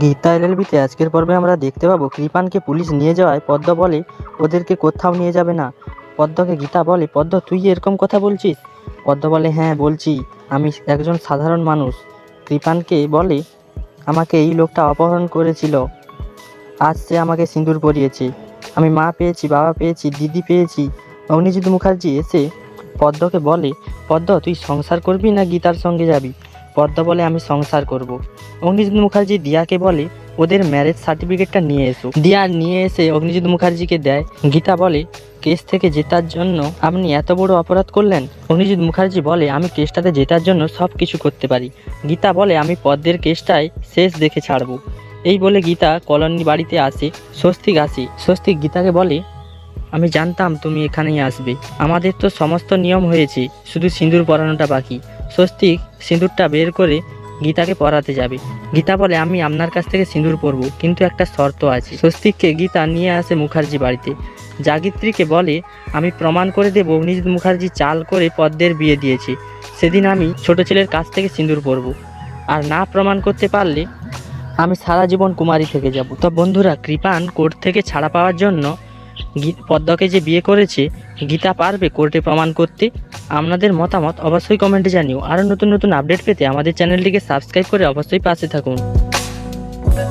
গীতা এলএলবিতে আজকের পর্বে আমরা দেখতে পাবো কৃপানকে পুলিশ নিয়ে যাওয়ায় পদ্ম বলে ওদেরকে কোথাও নিয়ে যাবে না। পদ্মকে গীতা বলে, পদ্ম, তুই এরকম কথা বলছিস? পদ্ম বলে হ্যাঁ বলছি। আমি একজন সাধারণ মানুষ। কৃপানকে বলে, আমাকে এই লোকটা অপহরণ করেছিল। আজ সে আমাকে সিঁদুর পরিয়েছে। আমি মা পেয়েছি, বাবা পেয়েছি, দিদি পেয়েছি। অগ্নিজিৎ মুখার্জি এসে পদ্মকে বলে, পদ্ম, তুই সংসার করবি না গীতার সঙ্গে যাবি? পদ্ম বলে আমি সংসার করব। অগ্নিজিৎ মুখার্জি দিয়াকে বলে, ওদের ম্যারেজ সার্টিফিকেটটা নিয়ে এসো। দিয়া নিয়ে এসে অগ্নিজিৎ মুখার্জিকে দেয়। গীতা বলে, কেস থেকে জেতার জন্য আপনি এত বড় অপরাধ করলেন? অগ্নিজিৎ মুখার্জি বলে, আমি কেসটাতে জেতার জন্য সব কিছু করতে পারি। গীতা বলে, আমি পদ্মের কেসটাই শেষ দেখে ছাড়বো। এই বলে গীতা কলোনি বাড়িতে আসে, স্বস্তিক আসে। স্বস্তিক গীতাকে বলে, আমি জানতাম তুমি এখানেই আসবে। আমাদের তো সমস্ত নিয়ম হয়েছে, শুধু সিঁদুর পরানোটা বাকি। স্বস্তিক সিঁদুরটা বের করে গীতাকে পরাতে যাবে। গীতা বলে, আমি আপনার কাছ থেকে সিঁদুর পরবো কিন্তু একটা শর্ত আছে। স্বস্তিককে গীতা নিয়ে আসে মুখার্জি বাড়িতে। জাগিত্রীকে বলে, আমি প্রমাণ করে দেব অগ্নিজিৎ মুখার্জি চাল করে পদ্মের বিয়ে দিয়েছে। সেদিন আমি ছোট ছেলের কাছ থেকে সিঁদুর পরবো আর না প্রমাণ করতে পারলে আমি সারা জীবন কুমারী থেকে যাব। তো বন্ধুরা, কৃপান কোর্ট থেকে ছাড়া পাওয়ার জন্য পদ্মকে যে বিয়ে করেছে, গীতা পারবে কোর্টে প্রমাণ করতে? আপনাদের মতামত অবশ্যই কমেন্টে জানিও। আরও নতুন নতুন আপডেট পেতে আমাদের চ্যানেলটিকে সাবস্ক্রাইব করে অবশ্যই পাশে থাকুন।